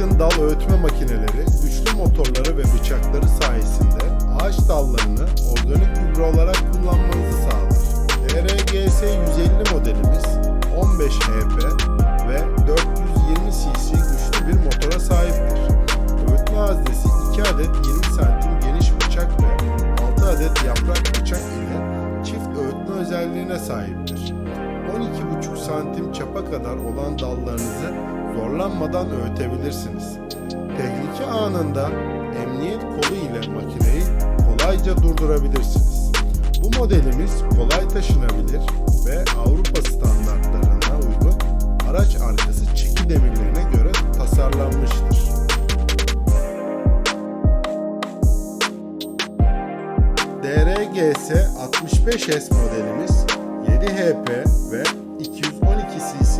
Dakkin dal öğütme makineleri, güçlü motorları ve bıçakları sayesinde ağaç dallarını organik gübre olarak kullanmanızı sağlar. DRGS 150 modelimiz 15 HP ve 420 cc güçlü bir motora sahiptir. Öğütme haznesi 2 adet 20 santim geniş bıçak ve 6 adet yaprak bıçak ile çift öğütme özelliğine sahiptir. 12,5 santim çapa kadar olan dallarınızı zorlanmadan öğütebilirsiniz. Tehlike anında emniyet kolu ile makineyi kolayca durdurabilirsiniz. Bu modelimiz kolay taşınabilir ve Avrupa standartlarına uygun araç arkası çeki demirlerine göre tasarlanmıştır. DRGS 65S modelimiz 7 HP ve 212 cc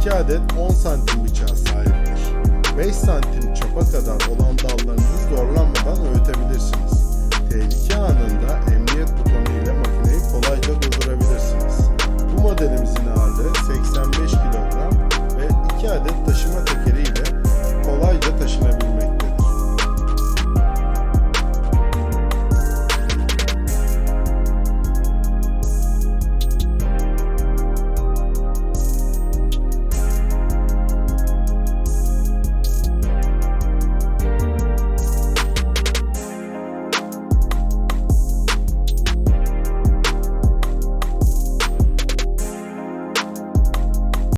2 adet 10 santim bıçağa sahiptir. 5 santim çapa kadar olan dallarınızı zorlanmadan öğütebilirsiniz.